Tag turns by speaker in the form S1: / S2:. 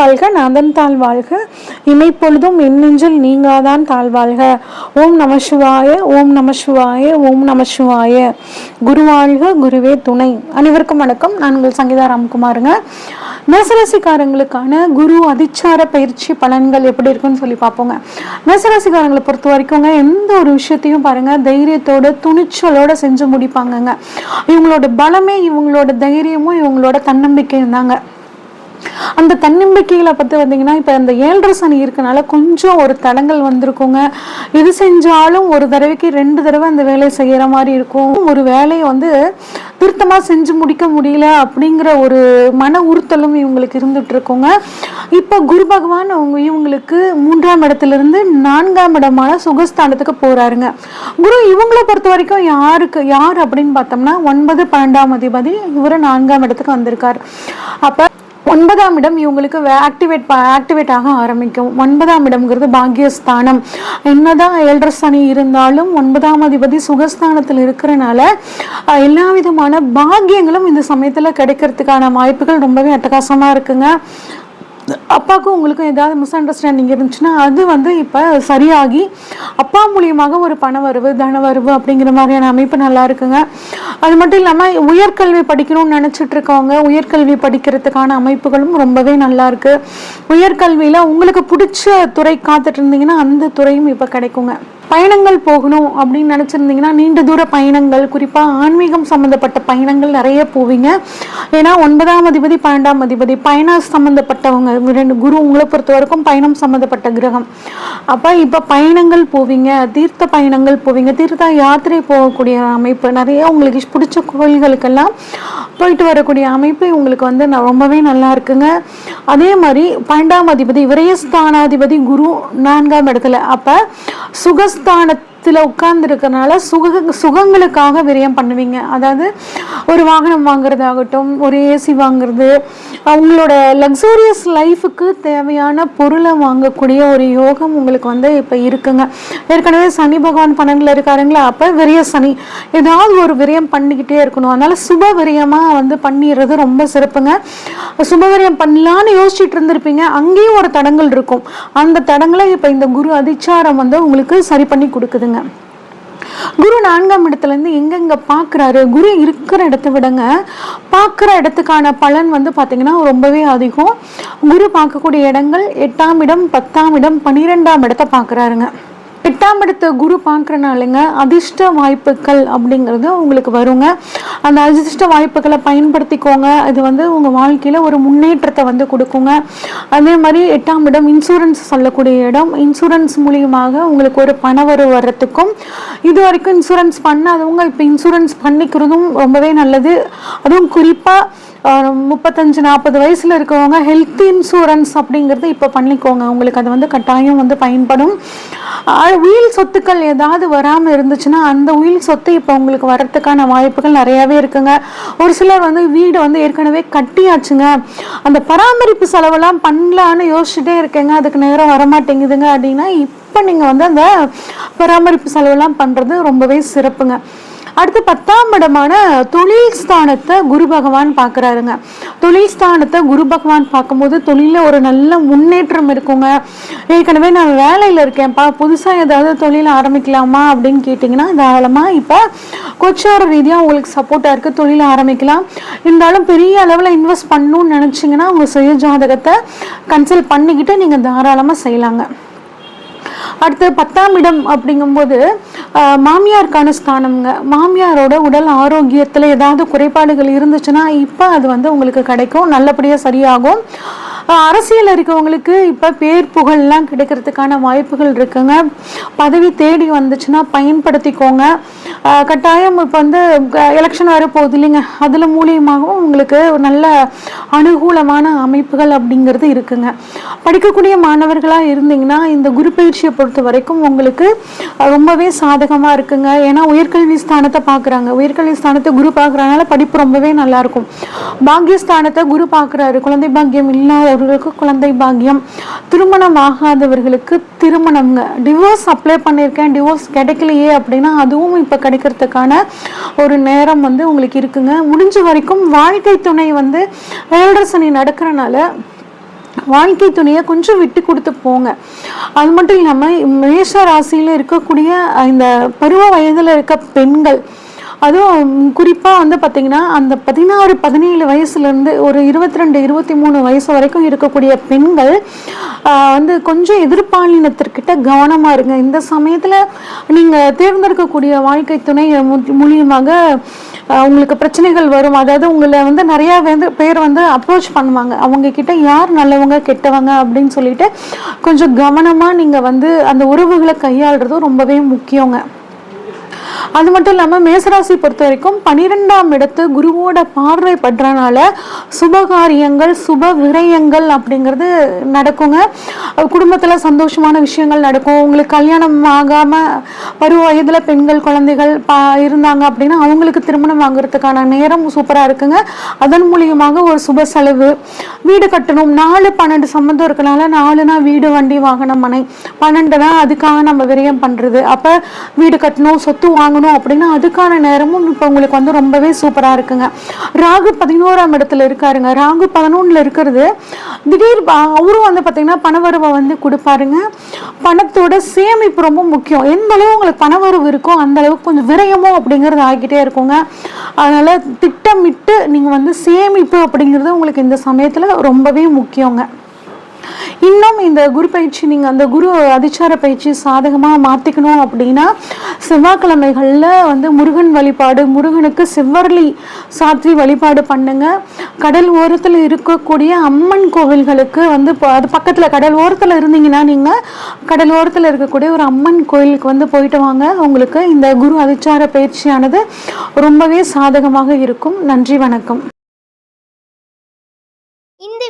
S1: வாழ்க நாதன் தாழ்வாழ்க இமைப்பொழுதும் எண்ணெஞ்சில் நீங்காதான் தாழ்வாழ்க ஓம் நம சிவாய ஓம் நம சிவாய ஓம் நம சிவாய. குரு வாழ்க குருவே துணை. அனைவருக்கும் வணக்கம். நான் உங்கள் சங்கீதா ராம்குமாருங்க. மேசராசிக்காரங்களுக்கான குரு அதிச்சார பயிற்சி பலன்கள் எப்படி இருக்குன்னு சொல்லி பார்ப்போங்க. மேசராசிக்காரங்களை பொறுத்த வரைக்கும்ங்க எந்த ஒரு விஷயத்தையும் பாருங்க தைரியத்தோட துணிச்சலோட செஞ்சு முடிப்பாங்கங்க. இவங்களோட பலமே இவங்களோட தைரியமும் இவங்களோட தன்னம்பிக்கையும் தாங்க. அந்த தன்னம்பிக்கைகளை பற்றி வந்தீங்கன்னா இப்போ இந்த ஏழரை சனி இருக்கனால கொஞ்சம் ஒரு தடங்கள் வந்திருக்குங்க. எது செஞ்சாலும் ஒரு தடவைக்கு ரெண்டு தடவை அந்த வேலையை செய்கிற மாதிரி இருக்கும். ஒரு வேலையை வந்து திருத்தமாக செஞ்சு முடிக்க முடியல அப்படிங்கிற ஒரு மன உறுத்தலும் இவங்களுக்கு இருந்துட்டு இருக்குங்க. இப்போ குரு பகவான் அவங்க இவங்களுக்கு மூன்றாம் இடத்துலேருந்து நான்காம் இடமான சுகஸ்தானத்துக்கு போறாருங்க. குரு இவங்களை பொறுத்த வரைக்கும் யாருக்கு யார் அப்படின்னு பார்த்தோம்னா ஒன்பது பன்னெண்டாம் அதிபதி இவர் நான்காம் இடத்துக்கு வந்திருக்காரு. அப்போ ஒன்பதாம் இடம் இவங்களுக்கு ஆக்டிவேட் ஆக்டிவேட் ஆக ஆரம்பிக்கும். ஒன்பதாம் இடம்ங்கிறது பாக்கியஸ்தானம். என்னதான் ஏழரை சனி இருந்தாலும் ஒன்பதாம் அதிபதி சுகஸ்தானத்தில் இருக்கிறனால எல்லா விதமான பாக்கியங்களும் இந்த சமயத்தில் கிடைக்கிறதுக்கான வாய்ப்புகள் ரொம்பவே அட்டகாசமாக இருக்குங்க. அப்பாவுக்கும் உங்களுக்கும் ஏதாவது மிஸ் அண்டர்ஸ்டாண்டிங் இருந்துச்சுன்னா அது வந்து இப்போ சரியாகி அப்பா மூலியமாக ஒரு பண வரவு தன வரவு அப்படிங்கிற மாதிரியான அமைப்பு நல்லா இருக்குங்க. அது மட்டும் இல்லாமல் உயர்கல்வி படிக்கணும்னு நினச்சிட்டு இருக்கவங்க உயர்கல்வி படிக்கிறதுக்கான அமைப்புகளும் ரொம்பவே நல்லா இருக்கு. உயர்கல்வியில் உங்களுக்கு பிடிச்ச துறை காத்துட்டு இருந்தீங்கன்னா அந்த துறையும் இப்போ கிடைக்குங்க. பயணங்கள் போகணும் அப்படின்னு நினச்சிருந்தீங்கன்னா நீண்ட தூர பயணங்கள் குறிப்பாக ஆன்மீகம் சம்மந்தப்பட்ட பயணங்கள் நிறைய போவீங்க. ஏன்னா ஒன்பதாம் அதிபதி பன்னெண்டாம் அதிபதி பயண சம்மந்தப்பட்டவங்க ரெண்டு குரு உங்களை பொறுத்த வரைக்கும் பயணம் சம்மந்தப்பட்ட கிரகம். அப்போ இப்போ பயணங்கள் போவீங்க தீர்த்த பயணங்கள் போவீங்க தீர்த்த யாத்திரை போகக்கூடிய அமைப்பு நிறைய உங்களுக்கு பிடிச்ச கோயில்களுக்கெல்லாம் போயிட்டு வரக்கூடிய அமைப்பு உங்களுக்கு வந்து ரொம்பவே நல்லா இருக்குங்க. அதே மாதிரி பன்னெண்டாம் அதிபதி விரயஸ்தானாதிபதி குரு நான்காம் இடத்துல. அப்போ സംസ്ഥാനത്ത് சில உட்கார்ந்துருக்கனால சுக சுகங்களுக்காக விரயம் பண்ணுவீங்க. அதாவது ஒரு வாகனம் வாங்குறதாகட்டும் ஒரு ஏசி வாங்குறது அவங்களோட லக்ஸூரியஸ் லைஃபுக்கு தேவையான பொருளை வாங்கக்கூடிய ஒரு யோகம் உங்களுக்கு வந்து இப்போ இருக்குங்க. ஏற்கனவே சனி பகவான் பன்னெண்டில் இருக்காருங்களா? அப்போ விரிய சனி. ஏதாவது ஒரு விரயம் பண்ணிக்கிட்டே இருக்கணும். அதனால சுப விரயமாக வந்து பண்ணிடுறது ரொம்ப சிறப்புங்க. சுப விரயம் பண்ணலான்னு யோசிச்சுட்டு இருந்திருப்பீங்க. அங்கேயும் ஒரு தடங்கள் இருக்கும். அந்த தடங்களை இப்போ இந்த குரு அதிச்சாரம் வந்து உங்களுக்கு சரி பண்ணி கொடுக்குதுங்க. குரு நான்காம் இடத்துல இருந்து எங்கெங்க பார்க்குறாரு குரு இருக்கிற இடத்த விடங்க. பார்க்குற இடத்துக்கான பலன் வந்து பார்த்தீங்கன்னா ரொம்பவே அதிகம். குரு பார்க்கக்கூடிய இடங்கள் எட்டாம் இடம் பத்தாம் இடம் பன்னிரெண்டாம் இடத்த பார்க்குறாருங்க எட்டாம் இடத்த குரு பார்க்குறனாலுங்க அதிர்ஷ்ட வாய்ப்புகள் அப்படிங்கிறது உங்களுக்கு வருங்க. அந்த அதிர்ஷ்ட வாய்ப்புகளை பயன்படுத்திக்கோங்க. இது வந்து உங்கள் வாழ்க்கையில் ஒரு முன்னேற்றத்தை வந்து கொடுக்குங்க. அதே மாதிரி எட்டாம் இடம் இன்சூரன்ஸ் சொல்லக்கூடிய இடம். இன்சூரன்ஸ் மூலியமாக உங்களுக்கு ஒரு பணவரவு வர்றதுக்கும் இது வரைக்கும் இன்சூரன்ஸ் பண்ணாதவங்க இப்போ இன்சூரன்ஸ் பண்ணிக்கிறதும் ரொம்பவே நல்லது. அதுவும் குறிப்பாக முப்பத்தஞ்சு நாற்பது வயசில் இருக்கவங்க ஹெல்த் இன்சூரன்ஸ் அப்படிங்கிறது இப்போ பண்ணிக்கோங்க. உங்களுக்கு அது வந்து கட்டாயம் வந்து பயன்படும். உயில் சொத்துக்கள் ஏதாவது வராமல் இருந்துச்சுன்னா அந்த உயில் சொத்து இப்போ உங்களுக்கு வரத்துக்கான வாய்ப்புகள் நிறையாவே இருக்குங்க. ஒரு சிலர் வந்து வீடு வந்து ஏற்கனவே கட்டியாச்சுங்க. அந்த பராமரிப்பு செலவெல்லாம் பண்ணலான்னு யோசிச்சுட்டே இருக்கேங்க. அதுக்கு நேரம் வரமாட்டேங்குதுங்க அப்படின்னா இப்போ நீங்கள் வந்து அந்த பராமரிப்பு செலவெல்லாம் பண்ணுறது ரொம்பவே சிறப்புங்க. அடுத்து பத்தாம் இடமான தொழில் ஸ்தானத்தை குரு பகவான் பார்க்குறாருங்க. தொழில் ஸ்தானத்தை குரு பகவான் பார்க்கும்போது தொழிலில் ஒரு நல்ல முன்னேற்றம் இருக்குங்க. ஏற்கனவே நான் வேலையில் இருக்கேன்ப்பா. புதுசாக ஏதாவது தொழில் ஆரம்பிக்கலாமா அப்படின்னு கேட்டிங்கன்னா தாராளமாக இப்போ கொச்சார ரீதியாக உங்களுக்கு சப்போர்ட்டாக இருக்குது தொழில் ஆரம்பிக்கலாம். இருந்தாலும் பெரிய அளவில் இன்வெஸ்ட் பண்ணணும்னு நினச்சிங்கன்னா உங்கள் சுய ஜாதகத்தை கன்சல்ட் பண்ணிக்கிட்டு நீங்கள் தாராளமாக செய்யலாங்க. அடுத்து பத்தாம் இடம் அப்படிங்கும்போது மாமியாருக்கான ஸ்தானம்ங்க. மாமியாரோட உடல் ஆரோக்கியத்தில் ஏதாவது குறைபாடுகள் இருந்துச்சுன்னா இப்போ அது வந்து உங்களுக்கு கிடைக்கும். நல்லபடியாக சரியாகும். அரசியல் இருக்கவங்களுக்கு இப்போ பேர் புகழ்லாம் கிடைக்கிறதுக்கான வாய்ப்புகள் இருக்குங்க. பதவி தேடி வந்துச்சுன்னா பயன்படுத்திக்கோங்க. கட்டாயம் இப்போ வந்து எலெக்ஷன் வர போகுது இல்லைங்க. அதில் மூலியமாகவும் உங்களுக்கு ஒரு நல்ல அனுகூலமான அமைப்புகள் அப்படிங்கிறது இருக்குங்க. படிக்கக்கூடிய மாணவர்களாக இருந்தீங்கன்னா இந்த குரு பயிற்சியை பொறுத்த வரைக்கும் உங்களுக்கு ரொம்பவே சாதகமாக இருக்குங்க. ஏன்னா உயர்கல்வி ஸ்தானத்தை பார்க்குறாங்க உயர்கல்வி ஸ்தானத்தை குரு பார்க்குறதுனால படிப்பு ரொம்பவே நல்லாயிருக்கும் பாக்கியஸ்தானத்தை குரு பார்க்குறாரு குழந்தை பாக்கியம் இல்லாதவர்களுக்கு குழந்தை பாக்கியம். திருமணம் ஆகாதவர்களுக்கு திருமணம்ங்க டிவோர்ஸ் அப்ளை பண்ணியிருக்கேன். டிவோர்ஸ் கிடைக்கலையே அப்படின்னா அதுவும் இப்போ கிடைக்கிறதுக்கான ஒரு நேரம் வந்து உங்களுக்கு இருக்குங்க. முடிஞ்ச வரைக்கும் வாழ்க்கை துணை வந்து ஏழரை சனி நடக்கிறனால வாழ்க்கை துணையை கொஞ்சம் விட்டு கொடுத்து போங்க. அது மட்டும் இல்லாமல் மேஷ ராசியில் இருக்கக்கூடிய இந்த பருவ வயதில் இருக்க பெண்கள் அதுவும் குறிப்பாக வந்து பார்த்திங்கன்னா அந்த பதினாறு பதினேழு வயசுலேருந்து ஒரு இருபத்தி ரெண்டு இருபத்தி மூணு வயசு வரைக்கும் இருக்கக்கூடிய பெண்கள் வந்து கொஞ்சம் எதிர்பாலினத்திற்கிட்ட கவனமாக இருங்க. இந்த சமயத்தில் நீங்கள் தேர்ந்தெடுக்கக்கூடிய வாழ்க்கை துணை மு- மூலியமாக உங்களுக்கு பிரச்சனைகள் வரும். அதாவது உங்களை வந்து நிறையா வந்து பேர் வந்து அப்ரோச் பண்ணுவாங்க. அவங்க கிட்ட யார் நல்லவங்க கெட்டவங்க அப்படின்னு சொல்லிட்டு கொஞ்சம் கவனமாக நீங்கள் வந்து அந்த உறவுகளை கையாளுறதும் ரொம்பவே முக்கியங்க. அது மட்டும் இல்லாமல் மேசராசி பொறுத்த வரைக்கும் பன்னிரெண்டாம் இடத்து குருவோட பார்வை படுறனால சுபகாரியங்கள் சுப விரயங்கள் அப்படிங்கிறது நடக்குங்க. குடும்பத்தில் சந்தோஷமான விஷயங்கள் நடக்கும். உங்களுக்கு கல்யாணம் ஆகாமல் பருவ வயதில் பெண்கள் குழந்தைகள் பா இருந்தாங்க அப்படின்னா அவங்களுக்கு திருமணம் வாங்குறதுக்கான நேரம் சூப்பராக இருக்குங்க. அதன் மூலியமாக ஒரு சுப செலவு. வீடு கட்டணும். நாலு பன்னெண்டு சம்மந்தம் இருக்கனால நாலுனா வீடு வண்டி வாகனம் மனை. பன்னெண்டுனா அதுக்காக நம்ம விரயம் பண்ணுறது அப்போ வீடு கட்டணும் சொத்து வாங்கணும் அப்படின்னா அதுக்கான நேரமும் இப்போ உங்களுக்கு வந்து ரொம்பவே சூப்பராக இருக்குங்க. ராகு பதினோராம் இடத்துல இருக்காருங்க. ராகு பதினொன்றில் இருக்கிறது திடீர் அவரும் வந்து பார்த்தீங்கன்னா பணவரவை வந்து கொடுப்பாருங்க. பணத்தோட சேமிப்பு ரொம்ப முக்கியம். எந்த அளவு உங்களுக்கு பணவரவு இருக்கோ அந்த அளவுக்கு கொஞ்சம் விரயமோ அப்படிங்கிறது ஆகிட்டே இருக்குங்க. அதனால் திட்டமிட்டு நீங்கள் வந்து சேமிப்பு அப்படிங்கிறது உங்களுக்கு இந்த சமயத்தில் ரொம்பவே முக்கியங்க. இன்னும் இந்த குரு பயிற்சி நீங்கள் அந்த குரு அதிச்சார பயிற்சி சாதகமாக மாற்றிக்கணும் அப்படின்னா செவ்வாய்க்கிழமைகளில் வந்து முருகன் வழிபாடு முருகனுக்கு செவ்வரளி சாத்வி வழிபாடு பண்ணுங்க. கடல் ஓரத்தில் இருக்கக்கூடிய அம்மன் கோவில்களுக்கு வந்து அது பக்கத்தில் கடல் ஓரத்தில் இருந்தீங்கன்னா நீங்கள் கடல் ஓரத்தில் இருக்கக்கூடிய ஒரு அம்மன் கோயிலுக்கு வந்து போயிட்டு வாங்க. உங்களுக்கு இந்த குரு அதிச்சார பயிற்சியானது ரொம்பவே சாதகமாக இருக்கும். நன்றி வணக்கம்.